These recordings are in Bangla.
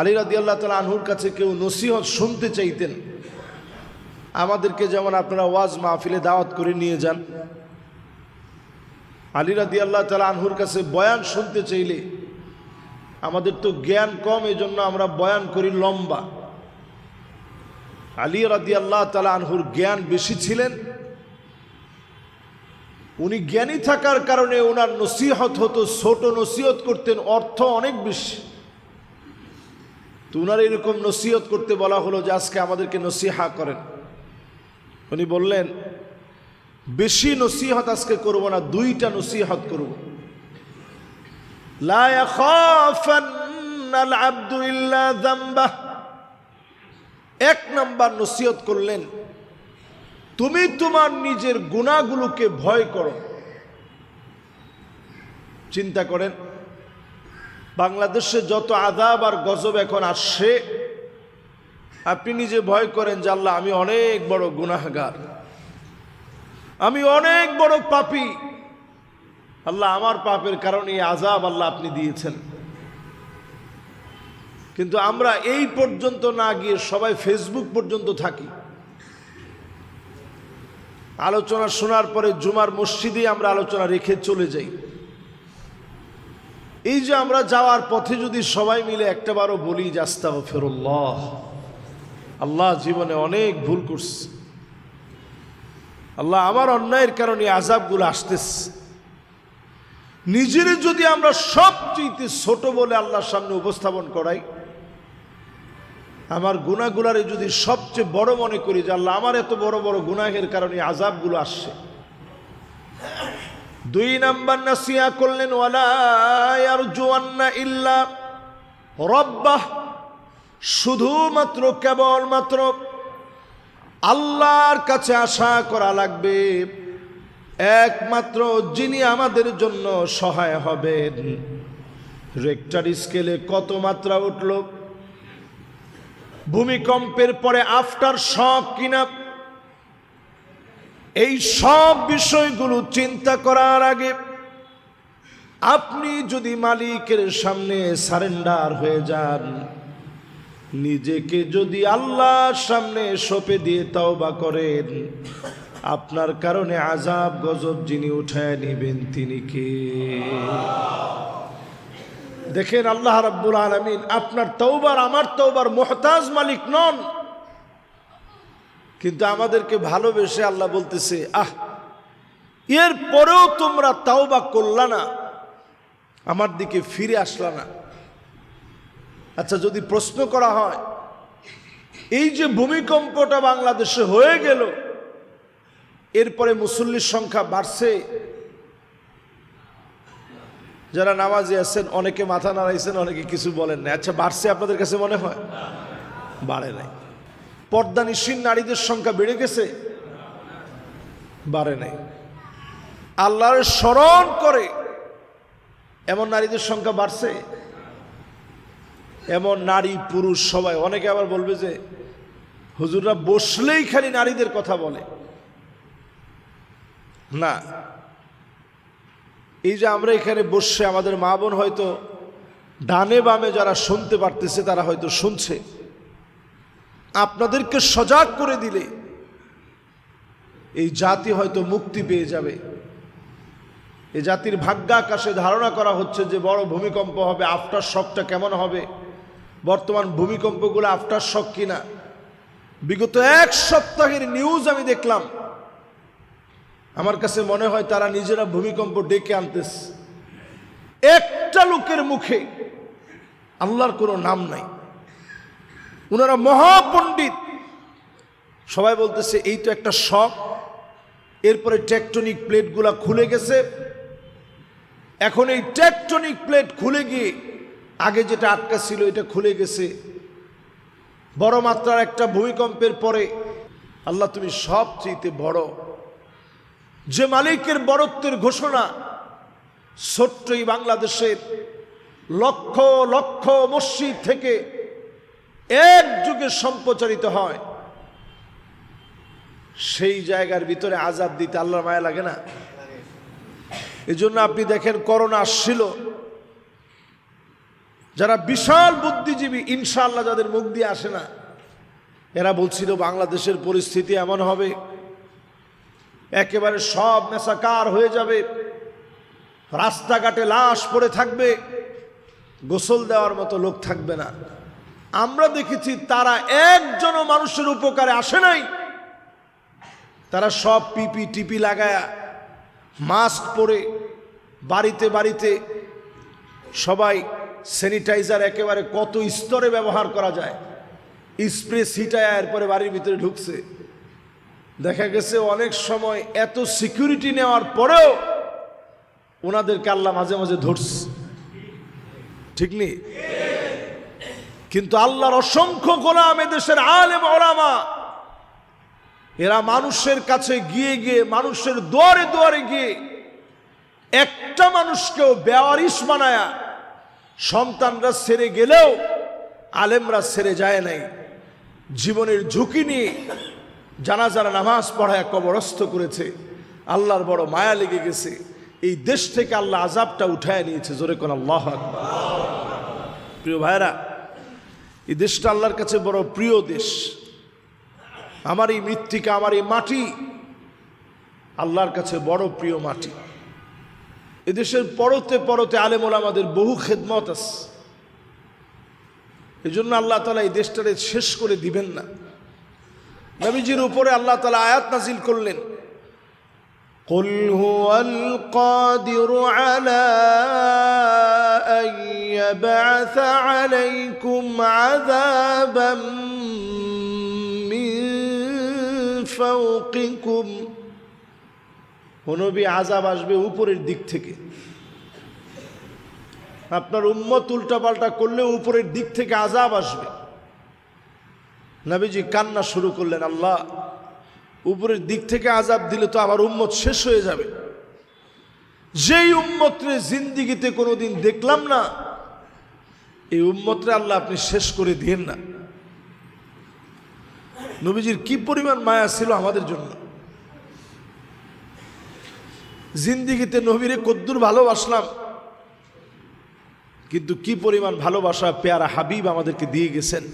আলী রাদি আল্লাহ তালা আনহুর কাছে কেউ নসিহত শুনতে চাইতেন, আমাদেরকে যেমন আপনারা ওয়াজ মাহফিলে দাওয়াত করে নিয়ে যান। আলী রাদি আল্লাহ তালা আনহুর কাছে বয়ান শুনতে চাইলে, আমাদের তো জ্ঞান কম এই জন্য আমরা বয়ান করি লম্বা। আলী রাদি আল্লাহ তালা আনহুর জ্ঞান বেশি ছিলেন। উনি জ্ঞানী থাকার কারণে ওনার নসিহত হতো, ছোট নসিহত করতেন, অর্থ অনেক বেশি। তো উনার এরকম নসিহত করতে বলা হলো যে আজকে আমাদেরকে নসিহা করেন। উনি বললেন, বেশি নসিহত আজকে করব না, দুইটা নসিহত করব। এক নাম্বার নসিহত করলেন, তুমি তোমার নিজের গুণাগুলোকে ভয় করো। চিন্তা করেন বাংলাদেশে যত আদাব আর গজব এখন আসছে, আপনি নিজে ভয় করেন যে আল্লাহ, আমি অনেক বড় গুনাহগার। আমি অনেক বড় পাপী। আল্লাহ, আমার পাপের কারণে এই আজাব আল্লাহ আপনি দিয়েছেন। কিন্তু আমরা এই পর্যন্ত না গিয়ে সবাই ফেসবুক পর্যন্ত থাকি। আলোচনা শোনার পরে জুমার মসজিদে আমরা আলোচনা রেখে চলে যাই। এই যে আমরা যাওয়ার পথে যদি সবাই মিলে একটাবারও বলি যে আস্তাগ ফেরুল্লাহ আল্লাহ জীবনে অনেক ভুল করছে। আল্লাহ আমার অন্যায়ের কারণে আজাবগুলো আসতেছে। নিজের যদি আমরা সবচেয়ে ছোট বলে আল্লাহর সামনে উপস্থাপন করাই, আমার গুণাগুলারে যদি সবচেয়ে বড় মনে করি যে আল্লাহ আমার এত বড় বড় গুনাহের কারণে আজাবগুলো আসছে। দুই নাম্বার নাসিয়া করলেন, ওয়ালা ইল্লা রব্বাহ। শুধুমাত্র, কেবলমাত্র আল্লাহর কাছে আশা করা লাগবে। একমাত্র যিনি আমাদের জন্য সহায় হবেন। রেক্টার স্কেলে কত মাত্রা উঠল? ভূমিকম্পের পরে আফটার শখ কিনা? এই সব বিষয়গুলো চিন্তা করার আগে আপনি যদি মালিকের সামনে সারেন্ডার হয়ে যান, নিজেকে যদি আল্লাহর সামনে সপে দিয়ে তওবা করেন, আপনার কারণে আজাব গজব যিনি উঠায় নেবেন তিনি কে? দেখেন আল্লাহ রাব্বুল আলমিন আপনার তৌবার আমার তৌবার মোহতাজ মালিক নন। কিন্তু আমাদেরকে ভালোবেসে আল্লাহ বলতেছে, আহ, এর পরেও তোমরা তাও বা করলা না, আমার দিকে ফিরে আসলা না। আচ্ছা যদি প্রশ্ন করা হয়, এই যে ভূমিকম্পটা বাংলাদেশে হয়ে গেল, এরপরে মুসল্লির সংখ্যা বাড়ছে। যারা নামাজি আছেন, অনেকে মাথা নাড়াইছেন, অনেকে কিছু বলেন না আচ্ছা বাড়ছে আপনাদের কাছে মনে হয়? বাড়ে নাই। পর্দা নিশ্চিন নারীদের সংখ্যা বেড়ে গেছে? বাড়ে নাই। আল্লাহর স্মরণ করে এমন নারীদের সংখ্যা বাড়ছে? এমন নারী, পুরুষ সবাই। অনেকে আবার বলবে যে, হুজুররা বসলেই খালি নারীদের কথা বলে। না। এই যে আমরা এখানে বসে আমাদের মা বোন হয়তো ডানে বামে যারা শুনতে পারতেছে, তারা হয়তো শুনছে। আপনাদেরকে সজাগ করে দিলে এই জাতি হয়তো মুক্তি পেয়ে যাবে। এই জাতির ভাগ্যাকাশে ধারণা করা হচ্ছে যে বড় ভূমিকম্প হবে আফটার শকটা কেমন হবে? বর্তমান ভূমিকম্পগুলো আফটার শক কিনা? বিগত এক সপ্তাহের নিউজ আমি দেখলাম। আমার কাছে মনে হয় তারা নিজেরা ভূমিকম্প ডেকে আনতেছে। একটা লোকের মুখে আল্লাহর কোনো নাম নাই। ওনারা মহাপণ্ডিত। সবাই বলতেছে, এই তো একটা শখ। এরপরে টেকটনিক প্লেটগুলা খুলে গেছে। এখন এই টেকটনিক প্লেট খুলে গিয়ে আগে যেটা আটকা ছিল, এটা খুলে গেছে। বড় মাত্রার একটা ভূমিকম্পের পরে, আল্লাহ, তুমি সবচেয়ে বড়। যে মালিকের বড়ত্বের ঘোষণা ছোট্ট এই বাংলাদেশের লক্ষ লক্ষ মসজিদ থেকে এক যুগে সম্প্রচারিত হয়। সেই জায়গার ভিতরে আজাদ দিতে আল্লাহর মায়া লাগে না? এই জন্য আপনি দেখেন করোনা আসছিল। যারা বিশাল বুদ্ধিজীবী, ইনশাআল্লাহ যাদের মুখ দিয়ে আসে না, এরা বলছিল বাংলাদেশের পরিস্থিতি এমন হবে, একেবারে সব নেশাকার হয়ে যাবে, রাস্তাঘাটে লাশ পড়ে থাকবে, গোসল দেওয়ার মতো লোক থাকবে না। আমরা দেখেছি তারা একজনও মানুষের উপকারে আসে নাই। তারা সব পিপি টিপি লাগায়া, মাস্ক পরে, বাড়িতে বাড়িতে সবাই স্যানিটাইজার একেবারে কত স্তরে ব্যবহার করা যায়। স্প্রে সিটায় এরপরে বাড়ির ভিতরে ঢুকছে। দেখা গেছে অনেক সময় এত সিকিউরিটি নেওয়ার পরেও ওনাদেরকে আল্লাহ মাঝে মাঝে ধরছে। ঠিক নেই? কিন্তু আল্লাহর অসংখ্য গোলাম এদেশের আলেম ওলামা, এরা মানুষের কাছে গিয়ে গিয়ে, মানুষের দুয়ারে দুয়ারে গিয়ে একটা মানুষকেও বেওয়ারিশ বানায়া সন্তানরা সেরে গেলেও আলেমরা সেরে যায় নাই। জীবনের ঝুঁকি নিয়ে জানাজারা নামাজ পড়ায় কবরস্থ করেছে, আল্লাহর বড় মায়া লেগে গেছে। এই দেশ থেকে আল্লাহ আজাবটা উঠায় নিয়েছে, জোরে কোন আল্লাহ প্রিয় ভাইরা এই দেশটা আল্লাহর কাছে বড় প্রিয় দেশ আমার এই মৃত্তিকা আমার এই মাটি আল্লাহর কাছে বড় প্রিয় মাটি এদেশের পরতে পরতে আলেমোল আমাদের বহু খেদমত আছে এই জন্য আল্লাহ তালা এই দেশটারে শেষ করে দিবেন না নবীজির উপরে আল্লাহ তালা আয়াত নাজিল করলেন قل هو القادر على أن يبعث عليكم عذابا من فوقكم নবী আজাব আসবে উপরের দিক থেকে আপনার উম্মত উল্টাপাল্টা করলে উপরের দিক থেকে আজাব আসবে নবীজি কান্না শুরু করলেন আল্লাহ উপরের দিক থেকে আজাব দিলে তো আমার উম্মত শেষ হয়ে যাবে যেই উম্মতরে জিন্দিগিতে কোনোদিন দেখলাম না এই উম্মতরে আল্লাহ আপনি শেষ করে দিয়েন না। নবীজির কি পরিমাণ মায়া ছিল আমাদের জন্য। জিন্দিগিতে নবীরে কদ্দুর ভালোবাসলাম, কিন্তু কি পরিমাণ ভালোবাসা পেয়ারা হাবিব আমাদেরকে দিয়ে গেছেন।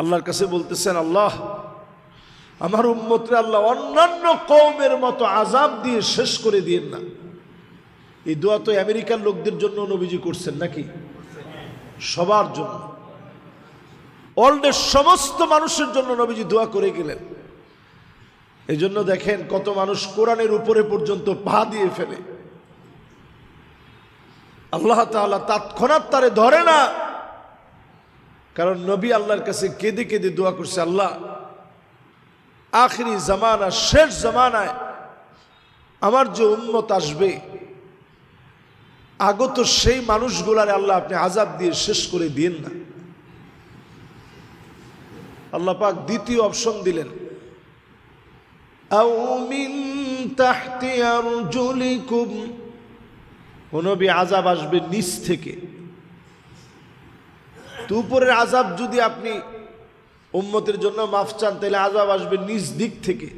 আল্লাহর কাছে বলতেছেন, আল্লাহ, আমার উম্মতরে আল্লাহ অন্যান্য কৌমের মতো আজাব দিয়ে শেষ করে দিয়েন না। এই দোয়া তো আমেরিকার লোকদের জন্য নবীজি করছেন নাকি? সবার জন্য। ওয়ার্ল্ডের সমস্ত মানুষের জন্য নবীজি দোয়া করে গেলেন। এই জন্য দেখেন কত মানুষ কোরআনের উপরে পর্যন্ত পা দিয়ে ফেলে। আল্লাহ তাআলা তৎক্ষণাৎ তারে ধরে না। কারণ নবী আল্লাহর কাছে কেঁদে কেঁদে দোয়া করছে, আল্লাহ, আখরি জামানা, শেষ জামানায় আমার যে উন্মত আসবে আগত সেই মানুষগুলারে আল্লাহ আপনি আজাব দিয়ে শেষ করে দিন না। আল্লাহ পাক দ্বিতীয় অপশন দিলেন। আরজুলিকুম। আজাব আসবে নিচ থেকে। তো উপরের আজাব যদি আপনি উম্মতের জন্য মাফ চান, তাহলে আজাব আসবে নিজ দিক থেকে।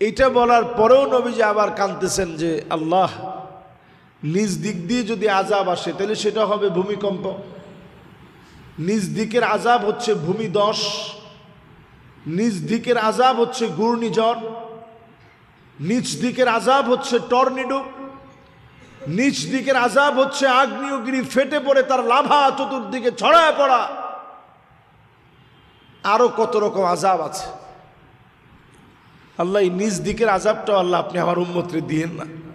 এটা বলার পরেও নবী যে আবার কানতেছেন যে, আল্লাহ নিজ দিক দিয়ে যদি আজাব আসে, তাহলে সেটা হবে ভূমিকম্প। নিজ দিকের আজাব হচ্ছে ভূমিদশ। নিজ দিকের আজাব হচ্ছে ঘূর্ণিঝড়। নিচ দিকের আজাব হচ্ছে টর্নেডো। নিচ দিকের আজাব হচ্ছে আগ্নেয়গিরি ফেটে পড়ে, তার লাভা চতুর্দিকে ছড়ায় পড়া। আরও কত রকম আজাব আছে। আল্লাহ নিজ দিকের আজাবটাও আল্লাহ আপনি আমার উন্মত্রে দিয়েন না।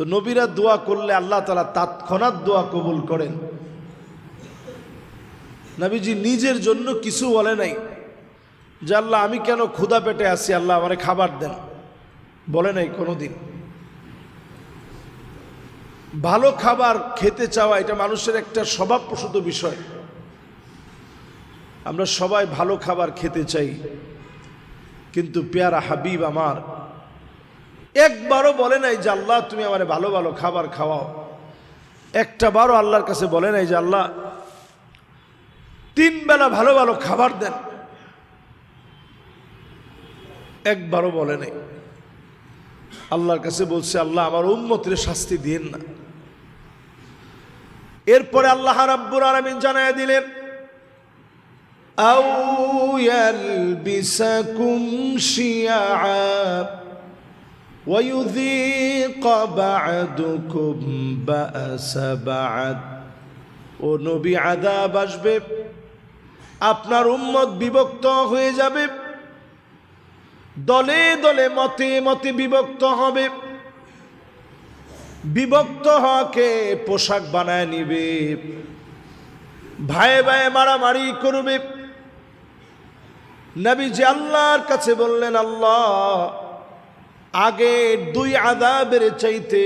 তো নবীরা দোয়া করলে আল্লাহ তালা তাৎক্ষণাৎ দোয়া কবুল করেন। নবীজি নিজের জন্য কিছু বলে নাই, যে আল্লাহ আমি কেন ক্ষুধা পেটে আছি, আল্লাহ আমারে খাবার দেন। বলে নাই কোনোদিন। ভালো খাবার খেতে চাওয়া এটা মানুষের একটা স্বভাবপ্রসূত বিষয়। আমরা সবাই ভালো খাবার খেতে চাই, কিন্তু পেয়ারা হাবিব আমার একবারও বলে নাই যে, আল্লাহ, তুমি আমার ভালো ভালো খাবার খাওয়াও। একটা বারও আল্লাহর কাছে বলে নাই যে, আল্লাহ, তিন বেলা ভালো ভালো খাবার দেন। একবারও বলে নাই। আল্লাহর কাছে বলছে, আল্লাহ, আমার উম্মতের শাস্তি দিন না। এরপরে আল্লাহ রাব্বুর আলামিন জানায় দিলেন আউ ইয়ালবিসাকুম শিয়াআ ويذيق بعدكم بأس بعد ও নবী আদাব আসবে আপনার উম্মত বিভক্ত হয়ে যাবে দলে দলে মতে মতে বিভক্ত হবে বিভক্ত হওয়াকে পোশাক বানায় নিবে ভাই ভাই মারামারি করবে নবী যে আল্লাহর কাছে বললেন আল্লাহ আগে দুই আদাবের চাইতে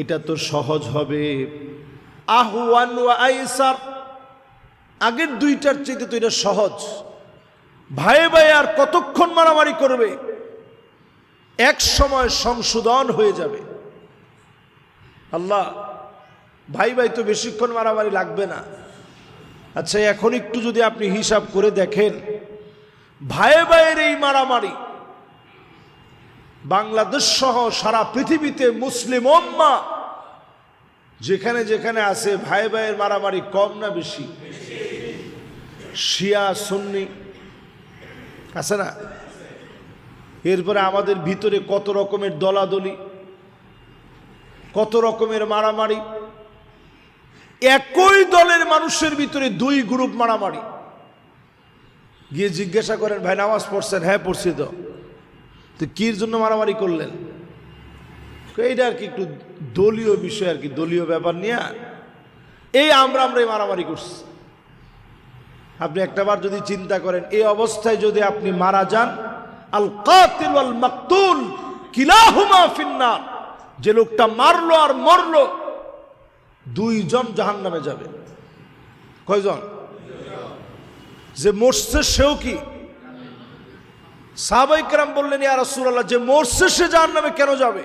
এটা তো সহজ হবে। আহওয়ান ওয়া আইসার, আগের দুইটার চাইতে তো এটা সহজ। ভাই ভাই আর কতক্ষণ মারামারি করবে? এক সময় সংশোধন হয়ে যাবে। আল্লাহ, ভাই ভাই তো বেশিক্ষণ মারামারি লাগবে না। আচ্ছা এখন একটু যদি আপনি হিসাব করে দেখেন, ভাই ভাইয়ের এই মারামারি বাংলাদেশ সহ সারা পৃথিবীতে মুসলিম ওম্মা যেখানে যেখানে আছে ভাই ভাইয়ের মারামারি কম না বেশি? শিয়া, সুন্নি, আছে না? এরপরে আমাদের ভিতরে কত রকমের দলাদলি, কত রকমের মারামারি? একই দলের মানুষের ভিতরে দুই গ্রুপ মারামারি। গিয়ে জিজ্ঞাসা করেন, ভাই, নামাজ পড়ছেন? হ্যাঁ পড়ছি তো। তো কির জন্য মারামারি করলেন? এইটা আর কি একটু দলীয় বিষয় আর কি, দলীয় ব্যাপার নিয়ে। এই আমরা আমরা এই মারামারি করছি। আপনি একটাবার যদি চিন্তা করেন, এই অবস্থায় যদি আপনি মারা যান আল কাতিল আল মাকতুল কিলাহুমা ফিন্নার। যে লোকটা মারলো আর মরলো, দুইজন জাহান নামে যাবে। কয়জন? যে মরছে সেও কি? সাহাবাইকরাম বললেন, ইয়া রাসূলুল্লাহ, যে মরছে সে জাহান নামে কেন যাবে?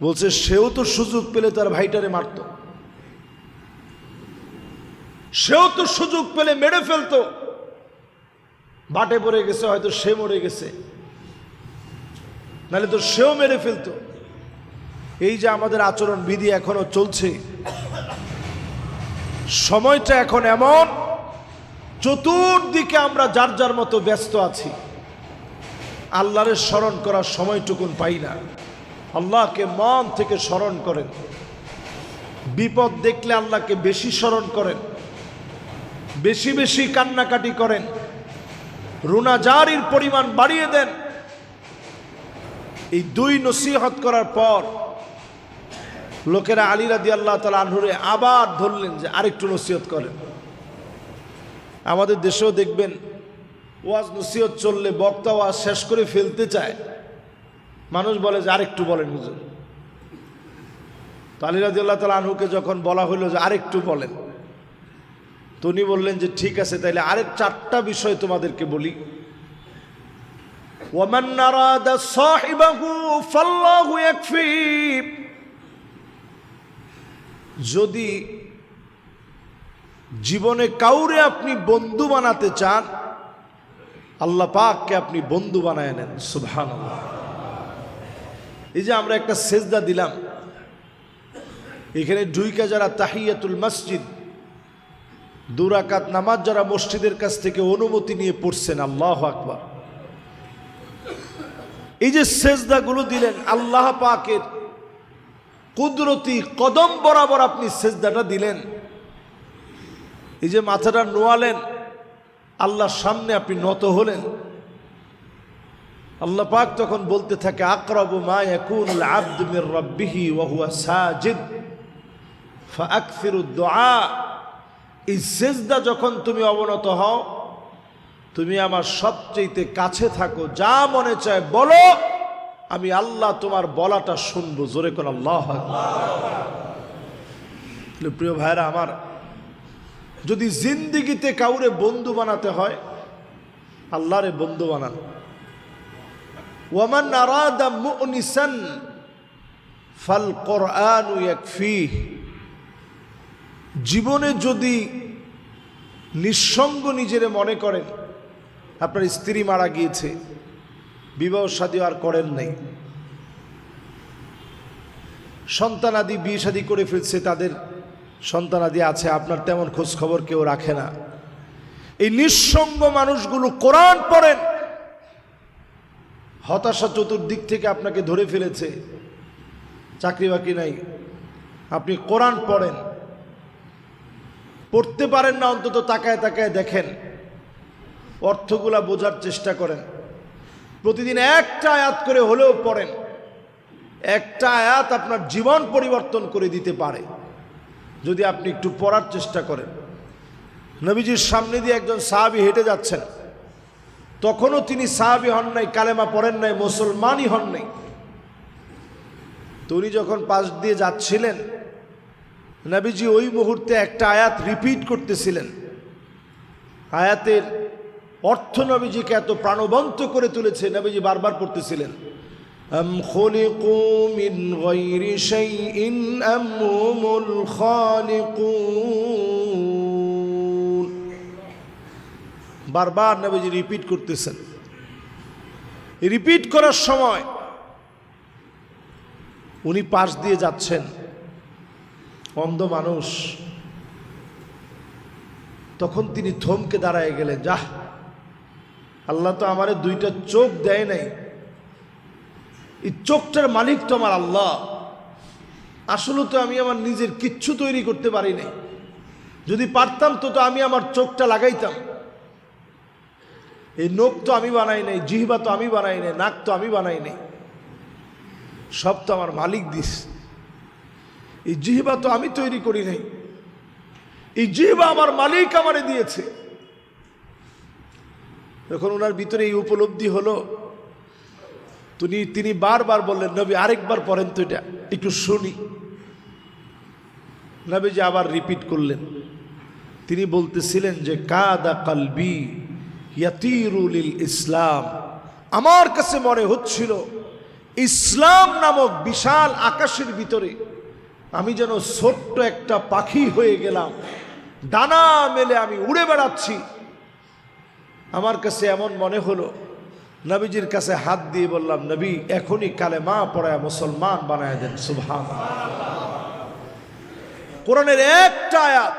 বলছে, সেও তো সুযোগ পেলে তার ভাইটারে মারত। সেও তো সুযোগ পেলে মেরে ফেলতো। বাটে পড়ে গেছে, হয়তো সে মরে গেছে। নাহলে তো সেও মেরে ফেলতো। এই যে আমাদের আচরণ বিধি এখনও চলছে, সময়টা এখন এমন। চতুর্দিকে আমরা যার যার মতো ব্যস্ত আছি। আল্লাহরের স্মরণ করার সময়টুকুন পাই না। আল্লাহকে মন থেকে স্মরণ করেন। বিপদ দেখলে আল্লাহকে বেশি স্মরণ করেন। বেশি বেশি কান্নাকাটি করেন। রুনাজারির পরিমাণ বাড়িয়ে দেন। এই দুই নসিহত করার পর লোকেরা আলী রাদি আল্লাহ তালা আনহুরে আবার ধরলেন যে আরেকটু নসিহত করেন। আমাদের দেশেও দেখবেন ওয়াজ নসিহত চললে বক্তা ওয়াজ শেষ করে ফেলতে চায়। মানুষ বলে যে আরেকটু বলেন হুজুর। তো আলী রাজি আল্লাহ তালা আনহুকে যখন বলা হলো যে আরেকটু বলেন, তো উনি বললেন যে ঠিক আছে, তাইলে আরেক চারটা বিষয় তোমাদেরকে বলি। ইয়াকফি। যদি জীবনে কাউরে আপনি বন্ধু বানাতে চান আল্লাহ পাককে আপনি বন্ধু বানায় নেন সুবহান এই যে আমরা একটা সেজদা দিলাম, এখানে ডুইকা যারা তাহিয়াতুল মসজিদ দুরাকাত নামাজ যারা মসজিদের কাছ থেকে অনুমতি নিয়ে পড়ছেন, আল্লাহ আকবার। এই যে সেজদাগুলো দিলেন, আল্লাহ পাকের কুদরতি কদম বরাবর আপনি সেজদাটা দিলেন। এই যে মাথাটা নোয়ালেন আল্লাহর সামনে আপনি নত হলেন। আল্লাহ পাক তখন বলতে থাকে, আকরাব মা ইয়াকুনুল আবদ মির রাব্বিহি ওয়া হুয়া সাজিদ। এই সেজদা যখন তুমি অবনত হও, তুমি আমার সবচেয়ে কাছে থাকো, যা মনে চায় বলো, আমি আল্লাহ তোমার বলাটা শুনব। জোরে কোন আল্লাহ। প্রিয় ভাইরা আমার যদি জিন্দিগিতে কাউরে বন্ধু বানাতে হয়, আল্লাহরে বন্ধু বানান। ওয়ামান আরাদা মুনিসান ফাল কোরআন জীবনে যদি নিঃসঙ্গ নিজেরে মনে করেন, আপনার স্ত্রী মারা গিয়েছে, বিবাহ সাদী আর করেন নাই। সন্তানাদি বিয়ে শাদি করে ফেলছে তাদের সন্তানাদি আছে, আপনার তেমন খোঁজ খবর কেউ রাখে না। এই নিঃসঙ্গ মানুষগুলো কোরআন পড়েন। হতাশা চতুর্দিক থেকে আপনাকে ধরে ফেলেছে। চাকরি বাকরি নাই। আপনি কোরআন পড়েন। পড়তে পারেন না, অন্তত তাকায় তাকায় দেখেন। অর্থগুলা বোঝার চেষ্টা করেন। প্রতিদিন একটা আয়াত করে হলেও পড়েন। একটা আয়াত আপনার জীবন পরিবর্তন করে দিতে পারে। যদি আপনি একটু পড়ার চেষ্টা করেন। নবীজির সামনে দিয়ে একজন সাহাবি হেঁটে যাচ্ছেন। তখনও তিনি সাহাবি হন নাই, কালেমা পড়েন নাই, মুসলমানই হন নাই। তো উনি যখন পাশ দিয়ে যাচ্ছিলেন, নবীজি ওই মুহূর্তে একটা আয়াত রিপিট করতেছিলেন। আয়াতের অর্থ নবীজিকে এত প্রাণবন্ত করে তুলেছে, নবীজি বারবার পড়তেছিলেন। أم خلقوا من غير شيء أم هم الخالقون বারবার নবীজি রিপিট করতেছেন রিপিট করার সময় উনি পাশ দিয়ে যাচ্ছেন অন্ধ মানুষ তখন তিনি থমকে দাঁড়ায় গেলেন যাহ আল্লাহ তো আমারে দুইটা চোখ দেয় নাই এই চোখটার মালিক তো আমার আল্লাহ। আসলে তো আমি আমার নিজের কিচ্ছু তৈরি করতে পারি নাই। যদি পারতাম তো তো আমি আমার চোখটা লাগাইতাম। এই নখ তো আমি বানাই নাই, জিহবা তো আমি বানাই নাই, নাক তো আমি বানাই নাই। সব তো আমার মালিক দিস। এই জিহবা তো আমি তৈরি করি নাই। এই জিহবা আমার মালিক আমারে দিয়েছে। যখন ওনার ভিতরে এই উপলব্ধি হলো তিনি তিনি বারবার বললেন, নবী, আরেকবার পড়েন তো এটা, একটু শুনি। নবীজি আবার রিপিট করলেন। তিনি বলতেছিলেন যে, কাদা কালবি ইয়াতিরুল ইসলাম। আমার কাছে মনে হচ্ছিল, ইসলাম নামক বিশাল আকাশের ভিতরে আমি যেন ছোট্ট একটা পাখি হয়ে গেলাম, ডানা মেলে আমি উড়ে বেড়াচ্ছি। আমার কাছে এমন মনে হলো নবীজির কাছে হাত দিয়ে বললাম, নবী, এখনই কালে মা পড়ায় মুসলমান বানায় দেন। সুভান কোরআনের একটা আয়াত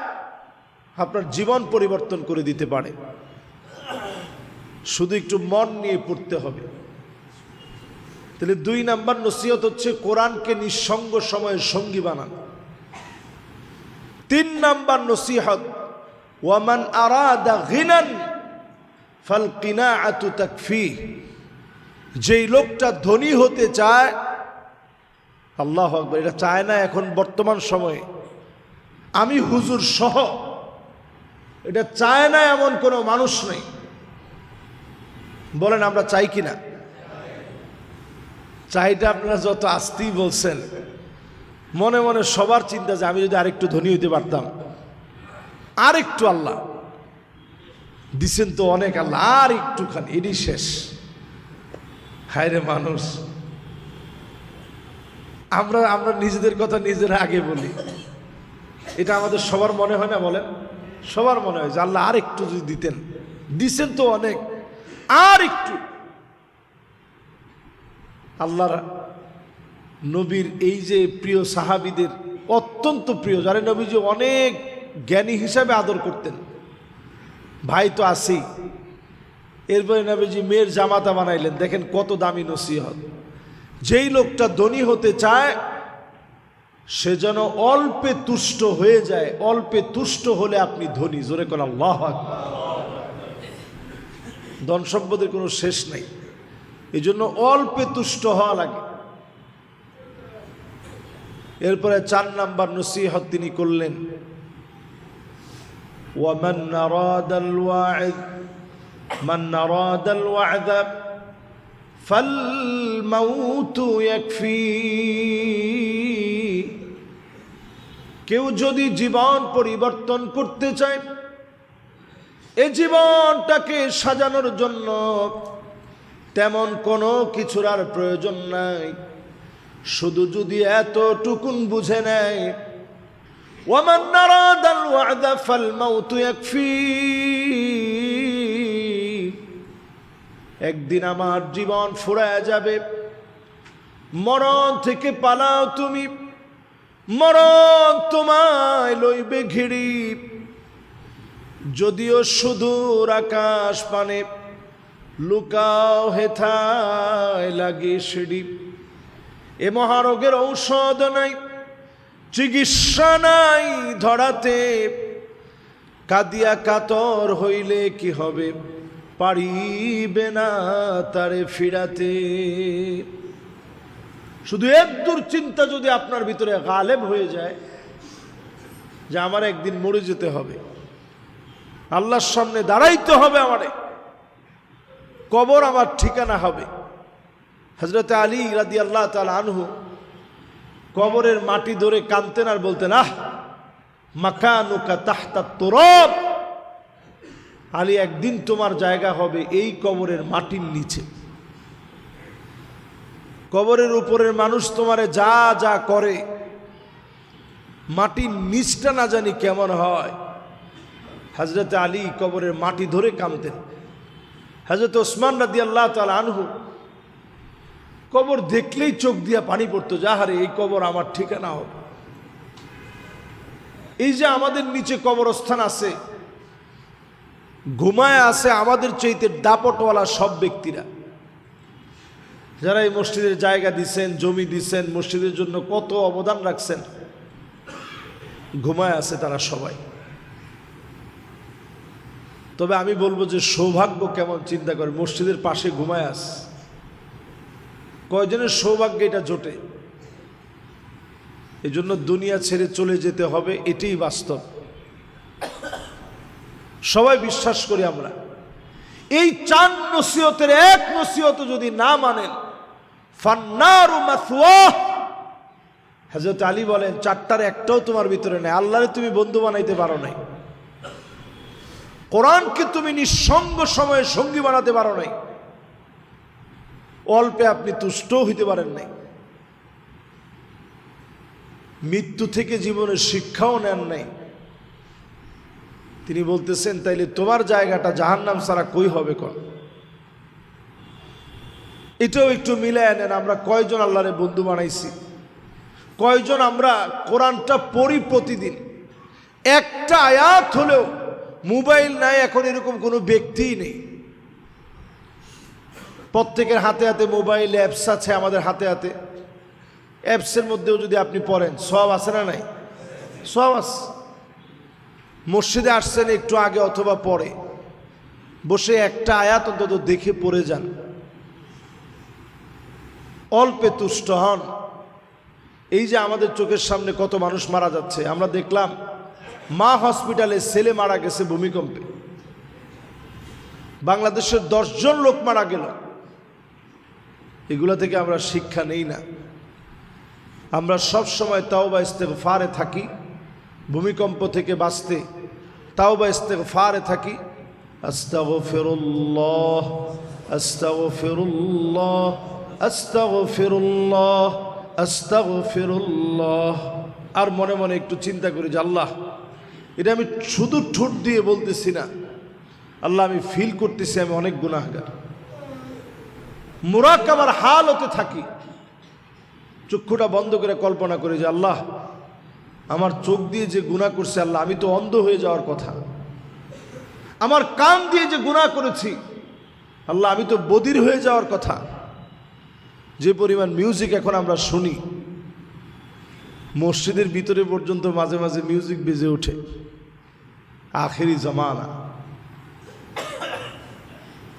আপনার জীবন পরিবর্তন করে দিতে পারে। শুধু একটু মন নিয়ে পড়তে হবে। তাহলে দুই নাম্বার নসিহত হচ্ছে কোরআনকে নিঃসঙ্গ সময়ের সঙ্গী বানান। তিন নাম্বার নসিহত ওয়ামান আরাদা ঘিনান ফাল কিনা আতু তাকফি যেই লোকটা ধনী হতে চায়, আল্লাহ আকবর, এটা চায় না এখন বর্তমান সময়ে। আমি হুজুর সহ, এটা চায় না এমন কোনো মানুষ নেই। বলেন আমরা চাই কি না চাইটা আপনারা যত আসতেই বলছেন, মনে মনে সবার চিন্তা যে আমি যদি আরেকটু ধনী হইতে পারতাম। আরেকটু আল্লাহ। দিছেন তো অনেক আল্লাহ, আর একটুখানি এটি শেষ। হায় রে মানুষ। আমরা আমরা নিজেদের কথা নিজেরা আগে বলি। এটা আমাদের সবার মনে হয় না বলেন? সবার মনে হয় যে আল্লাহ আর একটু যদি দিতেন। দিছেন তো অনেক, আর একটু। আল্লাহর নবীর এই যে প্রিয় সাহাবিদের অত্যন্ত প্রিয়, যারা নবীজি অনেক জ্ঞানী হিসাবে আদর করতেন। ভাই তো আসি এরপরে নবীজি মেয়ের জামাতা বানাইলেন। দেখেন কত দামি নসিহত। যেই লোকটা ধনী হতে চায়, সে যেন অল্পে তুষ্ট হয়ে যায়। অল্পে তুষ্ট হলে আপনি ধনী। জোরে কোন আল্লাহ। ধন সম্পদের কোনো শেষ নাই। এই জন্য অল্পে তুষ্ট হওয়া লাগে। এরপরে চার নাম্বার নসিহত তিনি করলেন। ومن أراد الواعظ من أراد الوعظ فالموت يكفيه কেউ যদি জীবন পরিবর্তন করতে চায় এ জীবনটাকে সাজানোর জন্য তেমন কোনো কিছুর আর প্রয়োজন নাই শুধু যদি এতটুকুন বুঝে নেয় ومن أراد الوعد فالموت يكفيه একদিন আমার জীবন ফুরায় যাবে মরণ থেকে পালাও তুমি মরণ তোমায় লইবে ঘিড়ি যদিও সুদূর আকাশ পানে লুকাও হেথায় লাগে সিঁড়ি এ মহারোগের ঔষধ নাই চিকিৎসা নাই ধরাতে। কাদিয়া কাতর হইলে কি হবে? পারিবে না তারে ফিরাতে। শুধু এক দূর চিন্তা যদি আপনার ভিতরে গালেব হয়ে যায়, যে আমার একদিন মরে যেতে হবে। আল্লাহর সামনে দাঁড়াইতে হবে আমারে। কবর আমার ঠিকানা হবে। হজরত আলী রাদি আল্লাহ তাল আনহু কবরের মাটি ধরে কানতেন আর বলতেন, আহ, মাকানুকা তাহতা তোরব। আলী, একদিন তোমার জায়গা হবে এই কবরের মাটির নিচে। কবরের উপরের মানুষ তোমারে যা যা করে, মাটির নিচটা না জানি কেমন হয়। হজরত আলী কবরের মাটি ধরে কামতেন হজরত ওসমান রাদি আল্লাহ তাল আনহু কবর দেখলেই চোখ দিয়া পানি পড়তো যাহারে এই কবর আমার ঠিকানা হবে এই যে আমাদের নিচে কবরস্থান আছে, ঘুমায় আছে আমাদের চাইতে দাপটওয়ালা সব ব্যক্তিরা। যারা এই মসজিদের জায়গা দিছেন, জমি দিছেন, মসজিদের জন্য কত অবদান রাখছেন, ঘুমায় আছে তারা সবাই। তবে আমি বলব যে সৌভাগ্য কেমন চিন্তা করে, মসজিদের পাশে ঘুমায় আস। কয়জনের সৌভাগ্য এটা জোটে? এই জন্য দুনিয়া ছেড়ে চলে যেতে হবে, এটাই বাস্তব। সবাই বিশ্বাস করি আমরা, এই চার নসিহতের এক নসিহত যদি না মানেন, ফান্নারু হযরত আলী বলেন, চারটার একটাও তোমার ভিতরে নেই, আল্লাহরে তুমি বন্ধু বানাইতে পারো নাই। কোরআনকে তুমি নিঃসঙ্গ সময়ে সঙ্গী বানাতে পারো নাই। অল্পে আপনি তুষ্ট হইতে পারেন নাই। মৃত্যু থেকে জীবনের শিক্ষাও নেন নাই। তিনি বলতেছেন, তাইলে তোমার জায়গাটা জাহান্নাম সারা কই হবে কন? এটাও একটু মিলায় নেন, আমরা কয়জন আল্লাহরে বন্ধু বানাইছি। কয়জন আমরা কোরআনটা পড়ি প্রতিদিন। একটা আয়াত হলেও মোবাইল নাই, এখন এরকম কোনো ব্যক্তিই নেই। প্রত্যেকের হাতে হাতে মোবাইল অ্যাপস আছে আমাদের হাতে হাতে। অ্যাপসের মধ্যেও যদি আপনি পড়েন, সব আছে না নাই? সব আছে। মসজিদে আসছেন একটু আগে অথবা পরে। বসে একটা আয়াত অন্তত দেখে পড়ে যান। অল্পে তুষ্ট হন। এই যে আমাদের চোখের সামনে কত মানুষ মারা যাচ্ছে, আমরা দেখলাম মা হসপিটালে ছেলে মারা গেছে ভূমিকম্পে। বাংলাদেশের দশজন লোক মারা গেল। এগুলো থেকে আমরা শিক্ষা নেই না। আমরা সব সময় তাও বা ফারে থাকি, ভূমিকম্প থেকে বাঁচতে তাও বা ফারে থাকি। আস্তাগ ফেরুল্লাহ আস্তাগ ফেরুল্লাহ আস্তাগ ফেরুল্লাহ আস্তাগ ফেরুল্লাহ আর মনে মনে একটু চিন্তা করি যে আল্লাহ, এটা আমি শুধু ঠোঁট দিয়ে বলতেছি না, আল্লাহ আমি ফিল করতেছি, আমি অনেক গুনাহগার। মুরাকাবার হাল হতে থাকি। চক্ষুটা বন্ধ করে কল্পনা করি যে, আল্লাহ, আমার চোখ দিয়ে যে গুণা করছে আল্লাহ, আমি তো অন্ধ হয়ে যাওয়ার কথা। আমার কান দিয়ে যে গুণা করেছি, আল্লাহ, আমি তো বদির হয়ে যাওয়ার কথা। যে পরিমাণ মিউজিক এখন আমরা শুনি, মসজিদের ভিতরে পর্যন্ত মাঝে মাঝে মিউজিক বেজে ওঠে। আখেরি জমানা।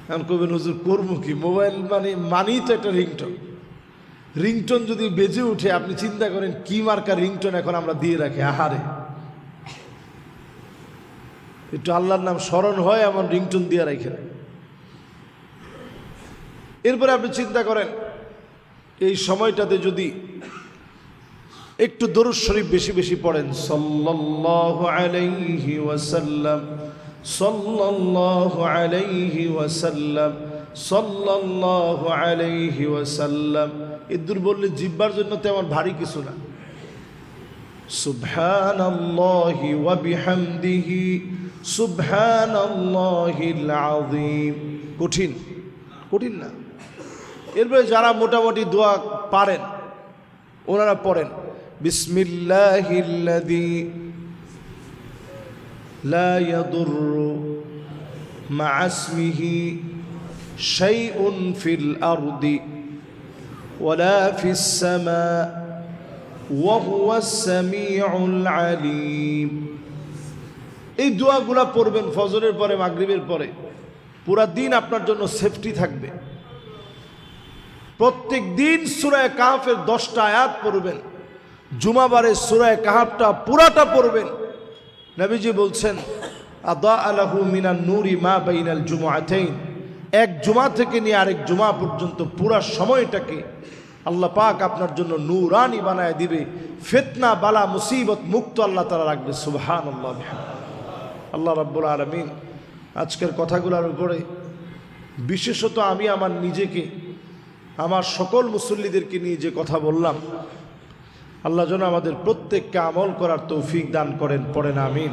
এখন কবেন হুজুর, করব কি? মোবাইল মানে মানেই তো একটা রিংটন। রিংটন যদি বেজে উঠে আপনি চিন্তা করেন, কি মার্কা রিংটন এখন আমরা দিয়ে রাখি? আহারে। একটু আল্লাহর নাম স্মরণ হয়, এমন রিংটন দিয়ে রাখে এরপরে আপনি চিন্তা করেন, এই সময়টাতে যদি একটু দরুদ শরীফ বেশি বেশি পড়েন, সাল্লাল্লাহু আলাইহি ওয়াসাল্লাম সাল্লাল্লাহু আলাইহি ওয়াসাল্লাম, সাল্লাল্লাহু আলাইহি ওয়াসাল্লাম। এদুর বললে জিব্বার জন্য তেমন ভারী কিছু না। সুবহানাল্লাহি ওয়া বিহামদিহি, সুবহানাল্লাহিল আযীম। কঠিন কঠিন না। এরপরে যারা মোটামুটি দোয়া পারেন, ওনারা পড়েন, বিসমিল্লাহিল্লাযী لا يضر مع اسمه شيء في الارض ولا في السماء وهو السميع العليم এই দোয়াগুলা পড়বেন ফজরের পরে মাগরিবের পরে পুরা দিন আপনার জন্য সেফটি থাকবে প্রত্যেক দিন সুরায় কাহাফের দশটা আয়াত পড়বেন জুমাবারে সুরায় কাহাফটা পুরাটা পড়বেন নবীজি বলছেন আদা আলাহু মিনান নুরি মা বাইনাল জুমাআতাইন। এক জুমা থেকে নিয়ে আরেক জুমা পর্যন্ত পুরা সময়টাকে আল্লাহ পাক আপনার জন্য নূরানি বানায় দিবে। ফিতনা, বালা, মুসিবত মুক্ত আল্লাহ তারা রাখবে। সুবহান আল্লাহ আল্লাহ রাব্বুল আলমিন আজকের কথাগুলোর উপরে বিশেষত আমি আমার নিজেকে, আমার সকল মুসল্লিদেরকে নিয়ে যে কথা বললাম আল্লাহ যেন আমাদের প্রত্যেককে আমল করার তৌফিক দান করেন পড়েন আমিন।